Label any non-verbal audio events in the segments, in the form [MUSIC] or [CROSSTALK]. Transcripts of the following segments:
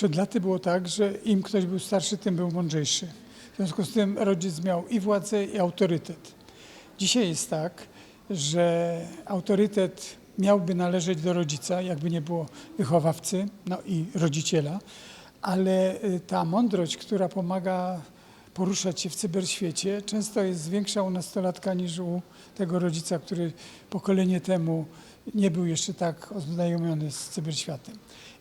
Przed laty było tak, że im ktoś był starszy, tym był mądrzejszy. W związku z tym rodzic miał i władzę, i autorytet. Dzisiaj jest tak, że autorytet miałby należeć do rodzica, jakby nie było wychowawcy, no i rodziciela, ale y, ta mądrość, która pomaga poruszać się w cyberświecie, często jest większa u nastolatka niż u tego rodzica, który pokolenie temu nie był jeszcze tak oznajomiony z cyberświatem.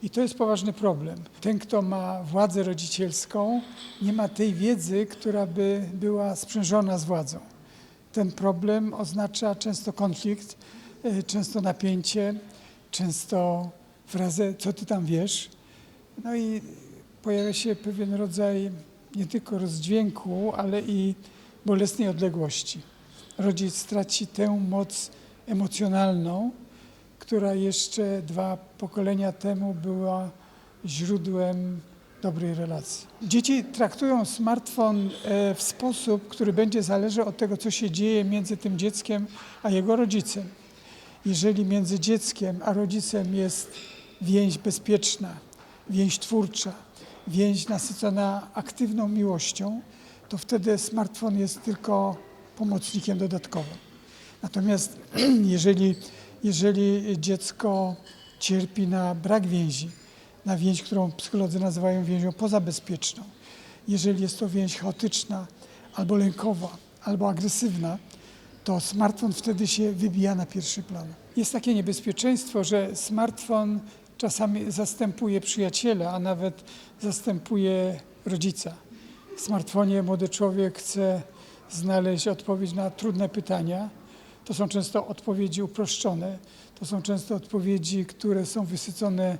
I to jest poważny problem. Ten, kto ma władzę rodzicielską, nie ma tej wiedzy, która by była sprzężona z władzą. Ten problem oznacza często konflikt, y, często napięcie, często frazę, co ty tam wiesz. No i pojawia się pewien rodzaj nie tylko rozdźwięku, ale i bolesnej odległości. Rodzic traci tę moc emocjonalną, która jeszcze dwa pokolenia temu była źródłem dobrej relacji. Dzieci traktują smartfon e, w sposób, który będzie zależał od tego, co się dzieje między tym dzieckiem a jego rodzicem. Jeżeli między dzieckiem a rodzicem jest więź bezpieczna, więź twórcza, więź nasycona aktywną miłością, to wtedy smartfon jest tylko pomocnikiem dodatkowym. Natomiast [CLEARS THROAT] jeżeli, jeżeli dziecko cierpi na brak więzi, na więź, którą psycholodzy nazywają więzią pozabezpieczną, jeżeli jest to więź chaotyczna, albo lękowa, albo agresywna, to smartfon wtedy się wybija na pierwszy plan. Jest takie niebezpieczeństwo, że smartfon czasami zastępuje przyjaciela, a nawet zastępuje rodzica. W smartfonie młody człowiek chce znaleźć odpowiedź na trudne pytania. To są często odpowiedzi uproszczone, to są często odpowiedzi, które są wysycone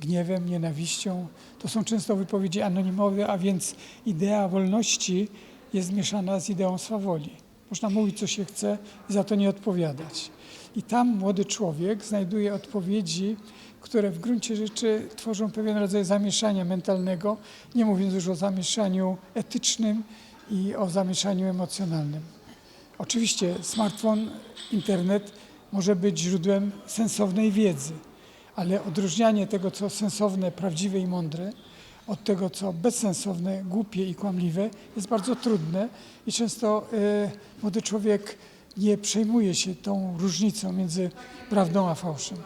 gniewem, nienawiścią. To są często wypowiedzi anonimowe, a więc idea wolności jest mieszana z ideą swawoli. Można mówić, co się chce za to nie odpowiadać. I tam młody człowiek znajduje odpowiedzi, które w gruncie rzeczy tworzą pewien rodzaj zamieszania mentalnego, nie mówiąc już o zamieszaniu etycznym i o zamieszaniu emocjonalnym. Oczywiście smartfon, internet może być źródłem sensownej wiedzy, ale odróżnianie tego, co sensowne, prawdziwe i mądre, od tego, co bezsensowne, głupie i kłamliwe, jest bardzo trudne i często e, młody człowiek nie przejmuje się tą różnicą między prawdą a fałszem.